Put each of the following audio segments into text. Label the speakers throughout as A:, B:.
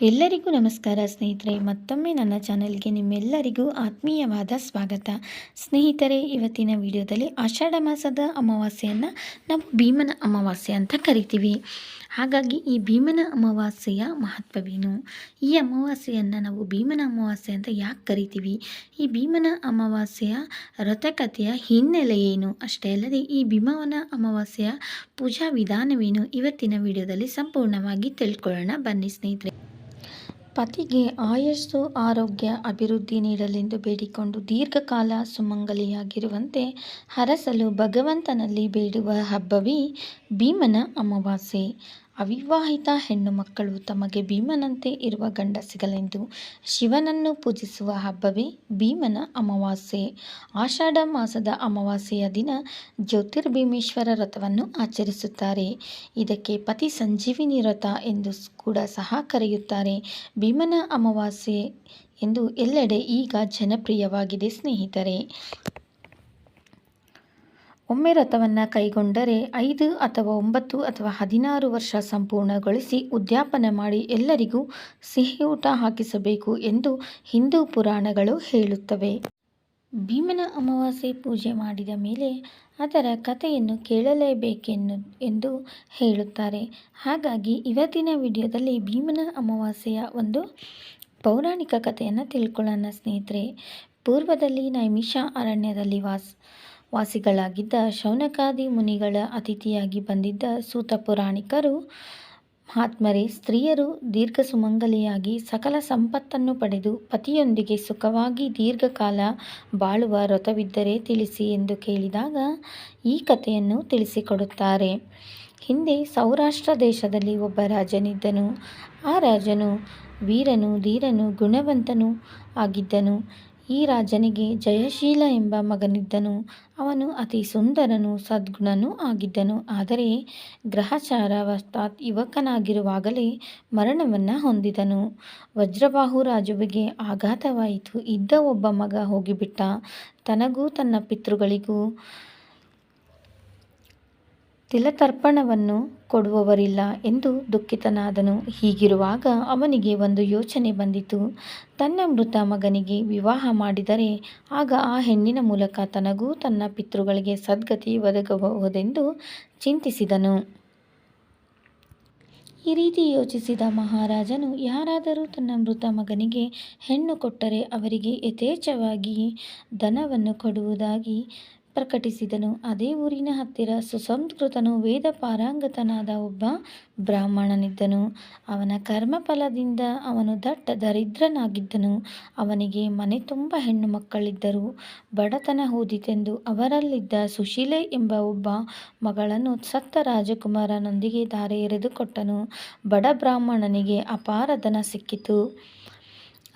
A: ಎಲ್ಲರಿಗೂ ನಮಸ್ಕಾರ ಸ್ನೇಹಿತರೆ, ಮತ್ತೊಮ್ಮೆ ನನ್ನ ಚಾನಲ್ಗೆ ನಿಮ್ಮೆಲ್ಲರಿಗೂ ಆತ್ಮೀಯವಾದ ಸ್ವಾಗತ. ಸ್ನೇಹಿತರೆ, ಇವತ್ತಿನ ವಿಡಿಯೋದಲ್ಲಿ ಆಷಾಢ ಮಾಸದ ಅಮಾವಾಸ್ಯೆಯನ್ನು ನಾವು ಭೀಮನ ಅಮಾವಾಸ್ಯೆ ಅಂತ ಕರಿತೀವಿ. ಹಾಗಾಗಿ ಈ ಭೀಮನ ಅಮಾವಾಸ್ಯೆಯ ಮಹತ್ವವೇನು? ಈ ಅಮಾವಾಸ್ಯೆಯನ್ನು ನಾವು ಭೀಮನ ಅಮಾವಾಸ್ಯೆ ಅಂತ ಯಾಕೆ ಕರಿತೀವಿ? ಈ ಭೀಮನ ಅಮಾವಾಸ್ಯೆಯ ವ್ರತಕಥೆಯ ಹಿನ್ನೆಲೆ ಏನು? ಅಷ್ಟೇ ಅಲ್ಲದೆ ಈ ಭೀಮವನ ಅಮಾವಾಸ್ಯೆಯ ಪೂಜಾ ವಿಧಾನವೇನು? ಇವತ್ತಿನ ವಿಡಿಯೋದಲ್ಲಿ ಸಂಪೂರ್ಣವಾಗಿ ತಿಳ್ಕೊಳ್ಳೋಣ. ಬನ್ನಿ ಸ್ನೇಹಿತರೆ. ಪತಿಗೆ ಆಯಸ್ಸು ಆರೋಗ್ಯ ಅಭಿವೃದ್ಧಿ ನೀಡಲೆಂದು ಬೇಡಿಕೊಂಡು ದೀರ್ಘಕಾಲ ಸುಮಂಗಲಿಯಾಗಿರುವಂತೆ ಹರಸಲು ಭಗವಂತನಲ್ಲಿ ಬೇಡುವ ಹಬ್ಬವೇ ಭೀಮನ ಅಮಾವಾಸ್ಯೆ. ಅವಿವಾಹಿತ ಹೆಣ್ಣು ಮಕ್ಕಳು ತಮಗೆ ಭೀಮನಂತೆ ಇರುವ ಗಂಡ ಸಿಗಲೆಂದು ಶಿವನನ್ನು ಪೂಜಿಸುವ ಹಬ್ಬವೇ ಭೀಮನ ಅಮಾವಾಸ್ಯೆ. ಆಷಾಢ ಮಾಸದ ಅಮಾವಾಸ್ಯೆಯ ದಿನ ಜ್ಯೋತಿರ್ಭೀಮೇಶ್ವರ ವ್ರತವನ್ನು ಆಚರಿಸುತ್ತಾರೆ. ಇದಕ್ಕೆ ಪತಿ ಸಂಜೀವಿನಿ ವ್ರತ ಎಂದು ಕೂಡ ಸಹ ಕರೆಯುತ್ತಾರೆ. ಭೀಮನ ಅಮಾವಾಸ್ಯೆ ಎಂದು ಎಲ್ಲೆಡೆ ಈಗ ಜನಪ್ರಿಯವಾಗಿದೆ ಸ್ನೇಹಿತರೆ. ಒಮ್ಮೆ ವ್ರತವನ್ನು ಕೈಗೊಂಡರೆ ಐದು ಅಥವಾ ಒಂಬತ್ತು ಅಥವಾ ಹದಿನಾರು ವರ್ಷ ಸಂಪೂರ್ಣಗೊಳಿಸಿ ಉದ್ಯಾಪನೆ ಮಾಡಿ ಎಲ್ಲರಿಗೂ ಸಿಹಿ ಊಟ ಹಾಕಿಸಬೇಕು ಎಂದು ಹಿಂದೂ ಪುರಾಣಗಳು ಹೇಳುತ್ತವೆ. ಭೀಮನ ಅಮಾವಾಸ್ಯೆ ಪೂಜೆ ಮಾಡಿದ ಮೇಲೆ ಅದರ ಕಥೆಯನ್ನು ಕೇಳಲೇಬೇಕೆನ್ನು ಎಂದು ಹೇಳುತ್ತಾರೆ. ಹಾಗಾಗಿ ಇವತ್ತಿನ ವಿಡಿಯೋದಲ್ಲಿ ಭೀಮನ ಅಮಾವಾಸ್ಯೆಯ ಒಂದು ಪೌರಾಣಿಕ ಕಥೆಯನ್ನು ತಿಳ್ಕೊಳ್ಳೋಣ ಸ್ನೇಹಿತರೆ. ಪೂರ್ವದಲ್ಲಿ ನೈಮಿಷ ಅರಣ್ಯದಲ್ಲಿ ವಾಸ ವಾಸಿಗಳಾಗಿದ್ದ ಶೌನಕಾದಿ ಮುನಿಗಳ ಅತಿಥಿಯಾಗಿ ಬಂದಿದ್ದ ಸೂತ ಪುರಾಣಿಕರು, ಮಹಾತ್ಮರೇ, ಸ್ತ್ರೀಯರು ದೀರ್ಘ ಸುಮಂಗಲಿಯಾಗಿ ಸಕಲ ಸಂಪತ್ತನ್ನು ಪಡೆದು ಪತಿಯೊಂದಿಗೆ ಸುಖವಾಗಿ ದೀರ್ಘಕಾಲ ಬಾಳುವ ವ್ರತವಿದ್ದರೆ ತಿಳಿಸಿ ಎಂದು ಕೇಳಿದಾಗ ಈ ಕಥೆಯನ್ನು ತಿಳಿಸಿಕೊಡುತ್ತಾರೆ. ಹಿಂದೆ ಸೌರಾಷ್ಟ್ರ ದೇಶದಲ್ಲಿ ಒಬ್ಬ ರಾಜನಿದ್ದನು. ಆ ರಾಜನು ವೀರನು, ಧೀರನು, ಗುಣವಂತನು ಆಗಿದ್ದನು. ಈ ರಾಜನಿಗೆ ಜಯಶೀಲ ಎಂಬ ಮಗನಿದ್ದನು. ಅವನು ಅತಿ ಸುಂದರನು ಸದ್ಗುಣನೂ ಆಗಿದ್ದನು. ಆದರೆ ಗ್ರಹಚಾರವಶಾತ್ ಯುವಕನಾಗಿರುವಾಗಲೇ ಮರಣವನ್ನು ಹೊಂದಿದನು. ವಜ್ರಬಾಹು ರಾಜುವಿಗೆ ಆಘಾತವಾಯಿತು. ಇದ್ದ ಒಬ್ಬ ಮಗ ಹೋಗಿಬಿಟ್ಟ. ತನಗೂ ತನ್ನ ಪಿತೃಗಳಿಗೂ ತಿಲತರ್ಪಣವನ್ನು ಕೊಡುವವರಿಲ್ಲ ಎಂದು ದುಃಖಿತನಾದನು. ಹೀಗಿರುವಾಗ ಅವನಿಗೆ ಒಂದು ಯೋಚನೆ ಬಂದಿತು. ತನ್ನ ಮೃತ ಮಗನಿಗೆ ವಿವಾಹ ಮಾಡಿದರೆ ಆಗ ಆ ಹೆಣ್ಣಿನ ಮೂಲಕ ತನಗೂ ತನ್ನ ಪಿತೃಗಳಿಗೆ ಸದ್ಗತಿ ಒದಗಬಹುದೆಂದು ಚಿಂತಿಸಿದನು. ಈ ರೀತಿ ಯೋಚಿಸಿದ ಮಹಾರಾಜನು, ಯಾರಾದರೂ ತನ್ನ ಮೃತ ಮಗನಿಗೆ ಹೆಣ್ಣು ಕೊಟ್ಟರೆ ಅವರಿಗೆ ಯಥೇಚ್ಛವಾಗಿ ಧನವನ್ನು ಕೊಡುವುದಾಗಿ ಪ್ರಕಟಿಸಿದನು. ಅದೇ ಊರಿನ ಹತ್ತಿರ ಸುಸಂಸ್ಕೃತನು, ವೇದ ಪಾರಂಗತನಾದ ಒಬ್ಬ ಬ್ರಾಹ್ಮಣನಿದ್ದನು. ಅವನ ಕರ್ಮಫಲದಿಂದ ಅವನು ದಟ್ಟ ದರಿದ್ರನಾಗಿದ್ದನು. ಅವನಿಗೆ ಮನೆ ತುಂಬ ಹೆಣ್ಣು ಮಕ್ಕಳಿದ್ದರು. ಬಡತನ ಹೋದಿತೆಂದು ಅವರಲ್ಲಿದ್ದ ಸುಶೀಲೆ ಎಂಬ ಒಬ್ಬ ಮಗಳನ್ನು ಸತ್ತ ರಾಜಕುಮಾರನೊಂದಿಗೆ ದಾರೆ ಎರೆದುಕೊಟ್ಟನು ಬಡ ಬ್ರಾಹ್ಮಣನಿಗೆ ಅಪಾರ ಧನ ಸಿಕ್ಕಿತು.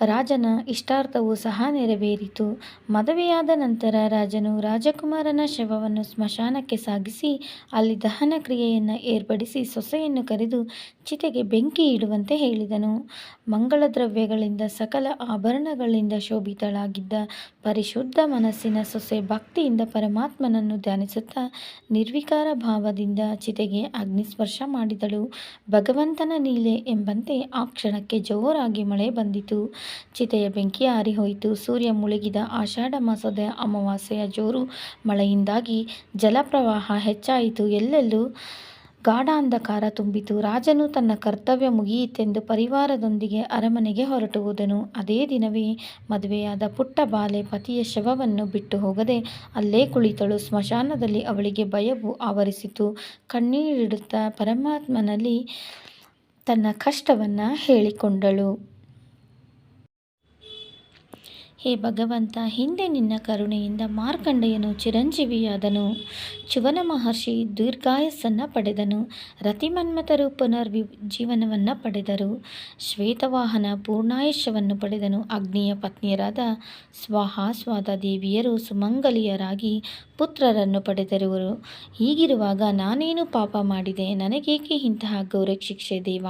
A: ರಾಜನ ಇಷ್ಟಾರ್ಥವೂ ಸಹ ನೆರವೇರಿತು. ಮದುವೆಯಾದ ನಂತರ ರಾಜನು ರಾಜಕುಮಾರನ ಶವವನ್ನು ಸ್ಮಶಾನಕ್ಕೆ ಸಾಗಿಸಿ, ಅಲ್ಲಿ ದಹನ ಕ್ರಿಯೆಯನ್ನು ಏರ್ಪಡಿಸಿ ಸೊಸೆಯನ್ನು ಕರೆದು ಚಿತೆಗೆ ಬೆಂಕಿ ಇಡುವಂತೆ ಹೇಳಿದನು. ಮಂಗಳ ದ್ರವ್ಯಗಳಿಂದ ಸಕಲ ಆಭರಣಗಳಿಂದ ಶೋಭಿತಳಾಗಿದ್ದ ಪರಿಶುದ್ಧ ಮನಸ್ಸಿನ ಸೊಸೆ ಭಕ್ತಿಯಿಂದ ಪರಮಾತ್ಮನನ್ನು ಧ್ಯಾನಿಸುತ್ತಾ ನಿರ್ವಿಕಾರ ಭಾವದಿಂದ ಚಿತೆಗೆ ಅಗ್ನಿಸ್ಪರ್ಶ ಮಾಡಿದಳು. ಭಗವಂತನ ನೀಲೆ ಎಂಬಂತೆ ಆ ಕ್ಷಣಕ್ಕೆ ಜೋರಾಗಿ ಮಳೆ ಬಂದಿತು. ಚಿತೆಯ ಬೆಂಕಿ ಆರಿಹೋಯಿತು ಸೂರ್ಯ ಮುಳುಗಿದ ಆಷಾಢ ಮಾಸದ ಅಮಾವಾಸ್ಯೆಯ ಜೋರು ಮಳೆಯಿಂದಾಗಿ ಜಲಪ್ರವಾಹ ಹೆಚ್ಚಾಯಿತು. ಎಲ್ಲೆಲ್ಲೂ ಗಾಢ ಅಂಧಕಾರ ತುಂಬಿತು. ರಾಜನು ತನ್ನ ಕರ್ತವ್ಯ ಮುಗಿಯಿತೆಂದು ಪರಿವಾರದೊಂದಿಗೆ ಅರಮನೆಗೆ ಹೊರಟುವುದನು ಅದೇ ದಿನವೇ ಮದುವೆಯಾದ ಪುಟ್ಟ ಬಾಲೆ ಪತಿಯ ಶವವನ್ನು ಬಿಟ್ಟು ಹೋಗದೆ ಅಲ್ಲೇ ಕುಳಿತಳು. ಸ್ಮಶಾನದಲ್ಲಿ ಅವಳಿಗೆ ಭಯವು ಆವರಿಸಿತು. ಕಣ್ಣೀರಿಡುತ್ತಾ ಪರಮಾತ್ಮನಲ್ಲಿ ತನ್ನ ಕಷ್ಟವನ್ನು ಹೇಳಿಕೊಂಡಳು. ಹೇ ಭಗವಂತ, ಹಿಂದೆ ನಿನ್ನ ಕರುಣೆಯಿಂದ ಮಾರ್ಕಂಡೆಯನು ಚಿರಂಜೀವಿಯಾದನು. ಚುವನ ಮಹರ್ಷಿ ದೀರ್ಘಾಯಸ್ಸನ್ನು ಪಡೆದನು. ರತಿಮನ್ಮಥರು ಪುನರ್ವಿ ಜೀವನವನ್ನು ಪಡೆದರು. ಶ್ವೇತವಾಹನ ಪೂರ್ಣಾಯುಷ್ಯವನ್ನು ಪಡೆದನು. ಅಗ್ನಿಯ ಪತ್ನಿಯರಾದ ಸ್ವಾಹಾಸ್ವಾದ ದೇವಿಯರು ಸುಮಂಗಲಿಯರಾಗಿ ಪುತ್ರರನ್ನು ಪಡೆದರುವರು. ಹೀಗಿರುವಾಗ ನಾನೇನು ಪಾಪ ಮಾಡಿದೆ? ನನಗೇಕೆ ಇಂತಹ ಗೌರ ಶಿಕ್ಷೆ ದೇವ?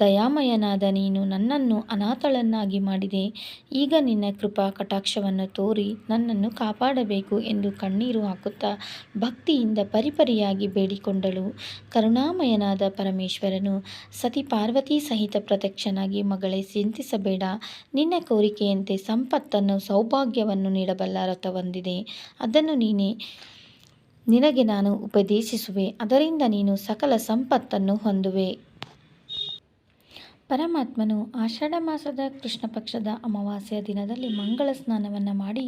A: ದಯಾಮಯನಾದ ನೀನು ನನ್ನನ್ನು ಅನಾಥಳನ್ನಾಗಿ ಮಾಡಿದೆ. ಈಗ ನಿನ್ನ ಕೃಪಾ ಕಟಾಕ್ಷವನ್ನು ತೋರಿ ನನ್ನನ್ನು ಕಾಪಾಡಬೇಕು ಎಂದು ಕಣ್ಣೀರು ಹಾಕುತ್ತಾ ಭಕ್ತಿಯಿಂದ ಪರಿಪರಿಯಾಗಿ ಬೇಡಿಕೊಂಡಳು. ಕರುಣಾಮಯನಾದ ಪರಮೇಶ್ವರನು, ಸತಿ ಪಾರ್ವತಿ ಸಹಿತ ಪ್ರತ್ಯಕ್ಷನಾಗಿ ಮಗಳೇ, ಚಿಂತಿಸಬೇಡ. ನಿನ್ನ ಕೋರಿಕೆಯಂತೆ ಸಂಪತ್ತನ್ನು, ಸೌಭಾಗ್ಯವನ್ನು ನೀಡಬಲ್ಲ ರಥವೊಂದಿದೆ. ಅದನ್ನು ನೀನೇ, ನಿನಗೆ ನಾನು ಉಪದೇಶಿಸುವೆ. ಅದರಿಂದ ನೀನು ಸಕಲ ಸಂಪತ್ತನ್ನು ಹೊಂದುವೆ. ಪರಮಾತ್ಮನು ಆಷಾಢ ಮಾಸದ ಕೃಷ್ಣ ಪಕ್ಷದ ಅಮಾವಾಸ್ಯೆಯ ದಿನದಲ್ಲಿ ಮಂಗಳ ಸ್ನಾನವನ್ನು ಮಾಡಿ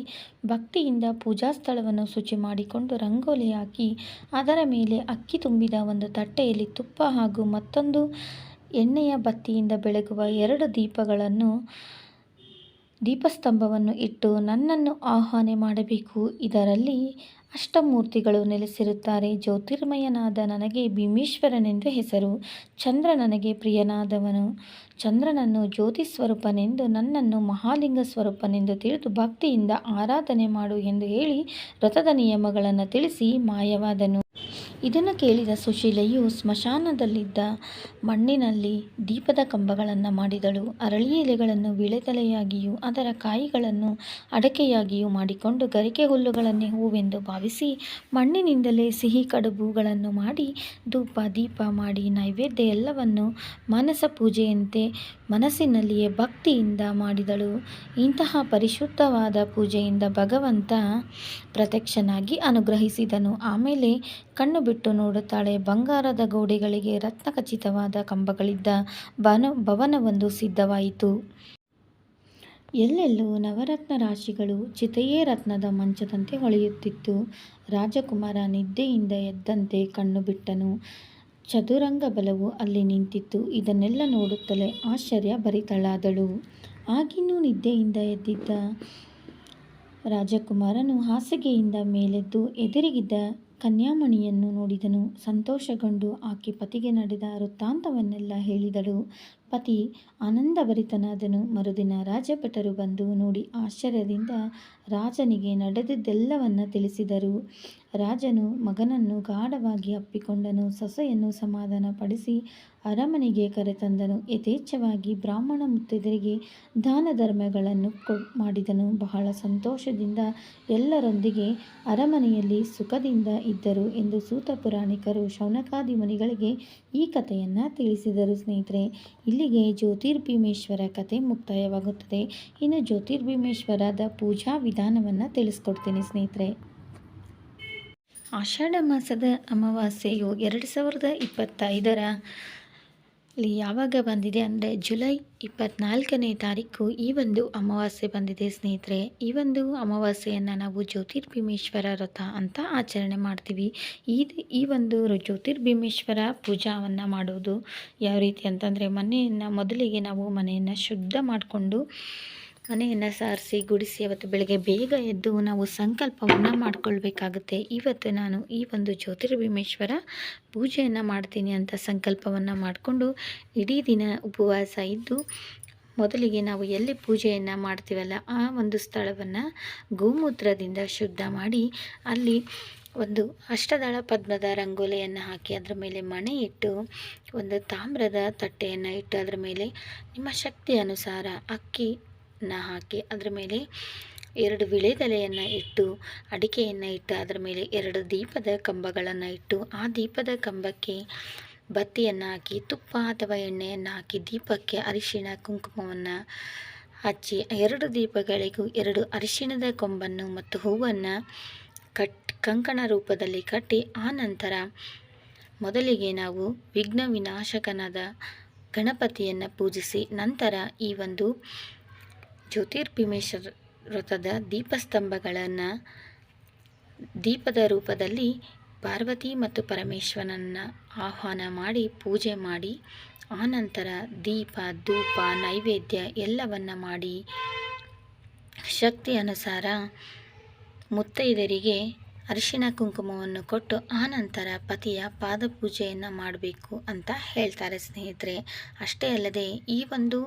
A: ಭಕ್ತಿಯಿಂದ ಪೂಜಾ ಸ್ಥಳವನ್ನು ಶುಚಿ ಮಾಡಿಕೊಂಡು ರಂಗೋಲಿ ಹಾಕಿ ಅದರ ಮೇಲೆ ಅಕ್ಕಿ ತುಂಬಿದ ಒಂದು ತಟ್ಟೆಯಲ್ಲಿ ತುಪ್ಪ ಹಾಗೂ ಮತ್ತೊಂದು ಎಣ್ಣೆಯ ಬತ್ತಿಯಿಂದ ಬೆಳಗುವ ಎರಡು ದೀಪಗಳನ್ನು ದೀಪಸ್ತಂಭವನ್ನು ಇಟ್ಟು ನನ್ನನ್ನು ಆಹ್ವಾನ ಮಾಡಬೇಕು. ಇದರಲ್ಲಿ ಅಷ್ಟಮೂರ್ತಿಗಳು ನೆಲೆಸಿರುತ್ತಾರೆ. ಜ್ಯೋತಿರ್ಮಯನಾದ ನನಗೆ ಭೀಮೇಶ್ವರನೆಂದು ಹೆಸರು. ಚಂದ್ರ ನನಗೆ ಪ್ರಿಯನಾದವನು. ಚಂದ್ರನನ್ನು ಜ್ಯೋತಿ ಸ್ವರೂಪನೆಂದು ನನ್ನನ್ನು ಮಹಾಲಿಂಗ ಸ್ವರೂಪನೆಂದು ತಿಳಿದು ಭಕ್ತಿಯಿಂದ ಆರಾಧನೆ ಮಾಡು ಎಂದು ಹೇಳಿ ವ್ರತದ ನಿಯಮಗಳನ್ನು ತಿಳಿಸಿ ಮಾಯವಾದನು. ಇದನ್ನು ಕೇಳಿದ ಸುಶೀಲೆಯು ಸ್ಮಶಾನದಲ್ಲಿದ್ದ ಮಣ್ಣಿನಲ್ಲಿ ದೀಪದ ಕಂಬಗಳನ್ನು ಮಾಡಿದಳು. ಅರಳಿ ಎಲೆಗಳನ್ನು ವಿಳೆತಲೆಯಾಗಿಯೂ ಅದರ ಕಾಯಿಗಳನ್ನು ಅಡಕೆಯಾಗಿಯೂ ಮಾಡಿಕೊಂಡು ಗರಿಕೆ ಹುಲ್ಲುಗಳನ್ನೇ ಹೂವೆಂದು ಭಾವಿಸಿ ಮಣ್ಣಿನಿಂದಲೇ ಸಿಹಿ ಕಡುಬುಗಳನ್ನು ಮಾಡಿ ಧೂಪ, ದೀಪ ಮಾಡಿ ನೈವೇದ್ಯ ಎಲ್ಲವನ್ನು ಮಾನಸ ಪೂಜೆಯಂತೆ ಮನಸ್ಸಿನಲ್ಲಿಯೇ ಭಕ್ತಿಯಿಂದ ಮಾಡಿದಳು. ಇಂತಹ ಪರಿಶುದ್ಧವಾದ ಪೂಜೆಯಿಂದ ಭಗವಂತ ಪ್ರತ್ಯಕ್ಷನಾಗಿ ಅನುಗ್ರಹಿಸಿದನು. ಆಮೇಲೆ ಕಣ್ಣು ಬಿಟ್ಟು ನೋಡುತ್ತಾಳೆ. ಬಂಗಾರದ ಗೋಡೆಗಳಿಗೆ ರತ್ನಖಚಿತವಾದ ಕಂಬಗಳಿದ್ದ ಬನ, ಭವನವೊಂದು ಸಿದ್ಧವಾಯಿತು. ಎಲ್ಲೆಲ್ಲೂ ನವರತ್ನ ರಾಶಿಗಳು ಚಿತೆಯೇ ರತ್ನದ ಮಂಚದಂತೆ ಹೊಳೆಯುತ್ತಿತ್ತು. ರಾಜಕುಮಾರ ನಿದ್ದೆಯಿಂದ ಎದ್ದಂತೆ ಕಣ್ಣು ಬಿಟ್ಟನು. ಚದುರಂಗ ಬಲವು ಅಲ್ಲಿ ನಿಂತಿತ್ತು. ಇದನ್ನೆಲ್ಲ ನೋಡುತ್ತಲೇ ಆಶ್ಚರ್ಯ ಭರಿತಳಾದಳು. ಆಗಿನ್ನೂ ನಿದ್ದೆಯಿಂದ ಎದ್ದಿದ್ದ ರಾಜಕುಮಾರನು ಹಾಸಿಗೆಯಿಂದ ಮೇಲೆದ್ದು ಎದುರಿಗಿದ್ದ ಕನ್ಯಾಮಣಿಯನ್ನು ನೋಡಿದನು. ಸಂತೋಷಗೊಂಡು ಆಕೆ ಪತಿಗೆ ನಡೆದ ವೃತ್ತಾಂತವನ್ನೆಲ್ಲ ಹೇಳಿದಳು. ಪತಿ ಆನಂದಭರಿತನಾದನು. ಮರುದಿನ ರಾಜಭಟರು ಬಂದು ನೋಡಿ ಆಶ್ಚರ್ಯದಿಂದ ರಾಜನಿಗೆ ನಡೆದಿದ್ದೆಲ್ಲವನ್ನ ತಿಳಿಸಿದರು. ರಾಜನು ಮಗನನ್ನು ಗಾಢವಾಗಿ ಅಪ್ಪಿಕೊಂಡನು, ಸೊಸೆಯನ್ನು ಸಮಾಧಾನಪಡಿಸಿ ಅರಮನೆಗೆ ಕರೆತಂದನು. ಯಥೇಚ್ಛವಾಗಿ ಬ್ರಾಹ್ಮಣ ಮುತ್ತೈದರಿಗೆ ದಾನ ಧರ್ಮಗಳನ್ನು ಮಾಡಿದನು. ಬಹಳ ಸಂತೋಷದಿಂದ ಎಲ್ಲರೊಂದಿಗೆ ಅರಮನೆಯಲ್ಲಿ ಸುಖದಿಂದ ಇದ್ದರು ಎಂದು ಸೂತ ಪುರಾಣಿಕರು ಶೌನಕಾದಿ ಮುನಿಗಳಿಗೆ ಈ ಕಥೆಯನ್ನು ತಿಳಿಸಿದರು. ಸ್ನೇಹಿತರೆ, ಇಲ್ಲಿಗೆ ಜ್ಯೋತಿರ್ಭೀಮೇಶ್ವರ ಕಥೆ ಮುಕ್ತಾಯವಾಗುತ್ತದೆ. ಇನ್ನು ಜ್ಯೋತಿರ್ಭೀಮೇಶ್ವರದ ಪೂಜಾ ವಿಧಾನವನ್ನು ತಿಳಿಸ್ಕೊಡ್ತೀನಿ ಸ್ನೇಹಿತರೆ. ಆಷಾಢ ಮಾಸದ ಅಮಾವಾಸ್ಯೆಯು ಎರಡು ಸಾವಿರದ ಇಪ್ಪತ್ತೈದರ ಇಲ್ಲಿ ಯಾವಾಗ ಬಂದಿದೆ ಅಂದರೆ ಜುಲೈ ಇಪ್ಪತ್ನಾಲ್ಕನೇ ತಾರೀಕು ಈ ಒಂದು ಅಮಾವಾಸ್ಯೆ ಬಂದಿದೆ ಸ್ನೇಹಿತರೆ. ಈ ಒಂದು ಅಮಾವಾಸ್ಯೆಯನ್ನು ನಾವು ಜ್ಯೋತಿರ್ಭೀಮೇಶ್ವರ ವ್ರತ ಅಂತ ಆಚರಣೆ ಮಾಡ್ತೀವಿ. ಈ ಈ ಒಂದು ಜ್ಯೋತಿರ್ಭೀಮೇಶ್ವರ ಪೂಜಾವನ್ನು ಮಾಡೋದು ಯಾವ ರೀತಿ ಅಂತಂದರೆ ಮನೆಯನ್ನು ಮೊದಲಿಗೆ ನಾವು ಮನೆಯನ್ನು ಶುದ್ಧ ಮಾಡಿಕೊಂಡು ಮನೆಯನ್ನು ಸಾರಿಸಿ ಗುಡಿಸಿ ಅವತ್ತು ಬೆಳಗ್ಗೆ ಬೇಗ ಎದ್ದು ನಾವು ಸಂಕಲ್ಪವನ್ನು ಮಾಡಿಕೊಳ್ಬೇಕಾಗುತ್ತೆ. ಇವತ್ತು ನಾನು ಈ ಒಂದು ಜ್ಯೋತಿರ್ಭೀಮೇಶ್ವರ ಪೂಜೆಯನ್ನು ಮಾಡ್ತೀನಿ ಅಂತ ಸಂಕಲ್ಪವನ್ನು ಮಾಡಿಕೊಂಡು ಇಡೀ ದಿನ ಉಪವಾಸ ಇದ್ದು ಮೊದಲಿಗೆ ನಾವು ಎಲ್ಲಿ ಪೂಜೆಯನ್ನು ಮಾಡ್ತೀವಲ್ಲ ಆ ಒಂದು ಸ್ಥಳವನ್ನು ಗೋಮೂತ್ರದಿಂದ ಶುದ್ಧ ಮಾಡಿ ಅಲ್ಲಿ ಒಂದು ಅಷ್ಟದಳ ಪದ್ಮದ ರಂಗೋಲಿಯನ್ನು ಹಾಕಿ ಅದರ ಮೇಲೆ ಮಣೆ ಇಟ್ಟು ಒಂದು ತಾಮ್ರದ ತಟ್ಟೆಯನ್ನು ಇಟ್ಟು ಅದರ ಮೇಲೆ ನಿಮ್ಮ ಶಕ್ತಿ ಅನುಸಾರ ಅಕ್ಕಿ ನ ಹಾಕಿ ಅದರ ಮೇಲೆ ಎರಡು ವಿಳೆದೆಲೆಯನ್ನು ಇಟ್ಟು, ಅಡಿಕೆಯನ್ನು ಇಟ್ಟು, ಅದರ ಮೇಲೆ ಎರಡು ದೀಪದ ಕಂಬಗಳನ್ನು ಇಟ್ಟು, ಆ ದೀಪದ ಕಂಬಕ್ಕೆ ಬತ್ತಿಯನ್ನು ಹಾಕಿ, ತುಪ್ಪ ಅಥವಾ ಎಣ್ಣೆಯನ್ನು ಹಾಕಿ ದೀಪಕ್ಕೆ ಅರಿಶಿಣ ಕುಂಕುಮವನ್ನು ಹಚ್ಚಿ, ಎರಡು ದೀಪಗಳಿಗೂ ಎರಡು ಅರಿಶಿಣದ ಕೊಂಬನ್ನು ಮತ್ತು ಹೂವನ್ನು ಕಟ್, ಕಂಕಣ ರೂಪದಲ್ಲಿ ಕಟ್ಟಿ, ಆ ನಂತರ ಮೊದಲಿಗೆ ನಾವು ವಿಘ್ನ ವಿನಾಶಕನಾದ ಗಣಪತಿಯನ್ನು ಪೂಜಿಸಿ, ನಂತರ ಈ ಒಂದು ಜ್ಯೋತಿರ್ಭೀಮೇಶ್ವರ ವ್ರತದ ದೀಪಸ್ತಂಭಗಳನ್ನು ದೀಪದ ರೂಪದಲ್ಲಿ ಪಾರ್ವತಿ ಮತ್ತು ಪರಮೇಶ್ವರನನ್ನು ಆಹ್ವಾನ ಮಾಡಿ ಪೂಜೆ ಮಾಡಿ, ಆನಂತರ ದೀಪ, ಧೂಪ, ನೈವೇದ್ಯ ಎಲ್ಲವನ್ನ ಮಾಡಿ, ಶಕ್ತಿ ಅನುಸಾರ ಮುತ್ತೈದರಿಗೆ ಅರಿಶಿಣ ಕುಂಕುಮವನ್ನು ಕೊಟ್ಟು ಆನಂತರ ಪತಿಯ ಪಾದಪೂಜೆಯನ್ನು ಮಾಡಬೇಕು ಅಂತ ಹೇಳ್ತಾರೆ ಸ್ನೇಹಿತರೆ. ಅಷ್ಟೇ ಅಲ್ಲದೆ ಈ ಒಂದು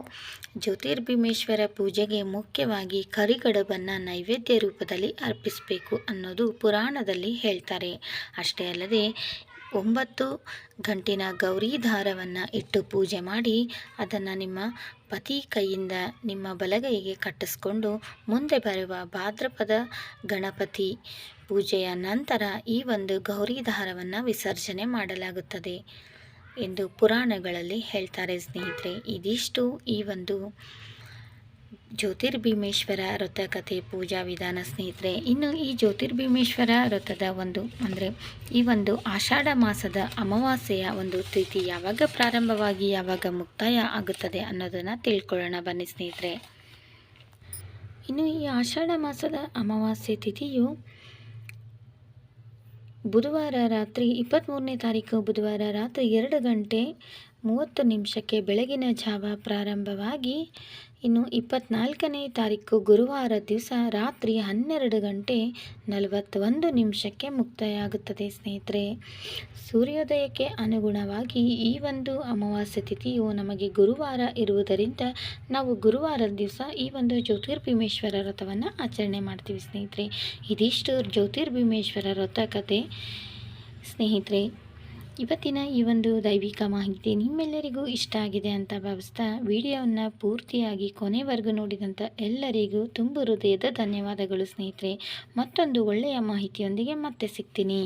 A: ಜ್ಯೋತಿರ್ಭೀಮೇಶ್ವರ ಪೂಜೆಗೆ ಮುಖ್ಯವಾಗಿ ಕರಿಗಡಬನ್ನು ನೈವೇದ್ಯ ರೂಪದಲ್ಲಿ ಅರ್ಪಿಸಬೇಕು ಅನ್ನೋದು ಪುರಾಣದಲ್ಲಿ ಹೇಳ್ತಾರೆ. ಅಷ್ಟೇ ಅಲ್ಲದೆ ಒಂಬತ್ತು ಗಂಟಿನ ಗೌರಿ ದಾರವನ್ನು ಇಟ್ಟು ಪೂಜೆ ಮಾಡಿ ಅದನ್ನು ನಿಮ್ಮ ಪತಿ ಕೈಯಿಂದ ನಿಮ್ಮ ಬಲಗೈಗೆ ಕಟ್ಟಿಸ್ಕೊಂಡು ಮುಂದೆ ಬರುವ ಭಾದ್ರಪದ ಗಣಪತಿ ಪೂಜೆಯ ನಂತರ ಈ ಒಂದು ಗೌರಿ ದಾರವನ್ನು ವಿಸರ್ಜನೆ ಮಾಡಲಾಗುತ್ತದೆ ಎಂದು ಪುರಾಣಗಳಲ್ಲಿ ಹೇಳ್ತಾರೆ ಸ್ನೇಹಿತರೆ. ಇದಿಷ್ಟು ಈ ಒಂದು ಜ್ಯೋತಿರ್ಭೀಮೇಶ್ವರ ವೃತ್ತ ಕಥೆ, ಪೂಜಾ ವಿಧಾನ, ಸ್ನೇಹಿತರೆ, ಇನ್ನು ಈ ಜ್ಯೋತಿರ್ಭೀಮೇಶ್ವರ ವೃತ್ತದ ಒಂದು, ಅಂದರೆ ಈ ಒಂದು ಆಷಾಢ ಮಾಸದ ಅಮಾವಾಸ್ಯೆಯ ಒಂದು ತಿಥಿ ಯಾವಾಗ ಪ್ರಾರಂಭವಾಗಿ ಯಾವಾಗ ಮುಕ್ತಾಯ ಆಗುತ್ತದೆ ಅನ್ನೋದನ್ನು ತಿಳ್ಕೊಳ್ಳೋಣ ಬನ್ನಿ ಸ್ನೇಹಿತರೆ. ಇನ್ನು ಈ ಆಷಾಢ ಮಾಸದ ಅಮಾವಾಸ್ಯೆ ತಿಥಿಯು ಬುಧವಾರ ರಾತ್ರಿ ಇಪ್ಪತ್ತ್ಮೂರನೇ ತಾರೀಕು ಬುಧವಾರ ರಾತ್ರಿ ಎರಡು ಗಂಟೆ ಮೂವತ್ತು ನಿಮಿಷಕ್ಕೆ ಬೆಳಗಿನ ಜಾವ ಪ್ರಾರಂಭವಾಗಿ ಇನ್ನು ಇಪ್ಪತ್ನಾಲ್ಕನೇ ತಾರೀಕು ಗುರುವಾರ ದಿವಸ ರಾತ್ರಿ ಹನ್ನೆರಡು ಗಂಟೆ ನಲವತ್ತೊಂದು ನಿಮಿಷಕ್ಕೆ ಮುಕ್ತಾಯಾಗುತ್ತದೆ ಸ್ನೇಹಿತರೆ, ಸೂರ್ಯೋದಯಕ್ಕೆ ಅನುಗುಣವಾಗಿ ಈ ಒಂದು ಅಮಾವಾಸ್ಯೆ ತಿಥಿಯು ನಮಗೆ ಗುರುವಾರ ಇರುವುದರಿಂದ ನಾವು ಗುರುವಾರದ ದಿವಸ ಈ ಒಂದು ಜ್ಯೋತಿರ್ಭೀಮೇಶ್ವರ ವ್ರತವನ್ನು ಆಚರಣೆ ಮಾಡ್ತೀವಿ. ಸ್ನೇಹಿತರೆ, ಇದಿಷ್ಟು ಜ್ಯೋತಿರ್ಭೀಮೇಶ್ವರ ವ್ರತ ಕತೆ ಸ್ನೇಹಿತರೆ ಇವತ್ತಿನ ಈ ಒಂದು ದೈವಿಕ ಮಾಹಿತಿ ನಿಮ್ಮೆಲ್ಲರಿಗೂ ಇಷ್ಟ ಆಗಿದೆ ಅಂತ ಭಾವಿಸ್ತಾ ವಿಡಿಯೋವನ್ನು ಪೂರ್ತಿಯಾಗಿ ಕೊನೆವರೆಗೂ ನೋಡಿದಂಥ ಎಲ್ಲರಿಗೂ ತುಂಬು ಹೃದಯದ ಧನ್ಯವಾದಗಳು ಸ್ನೇಹಿತರೆ. ಮತ್ತೊಂದು ಒಳ್ಳೆಯ ಮಾಹಿತಿಯೊಂದಿಗೆ ಮತ್ತೆ ಸಿಗ್ತೀನಿ.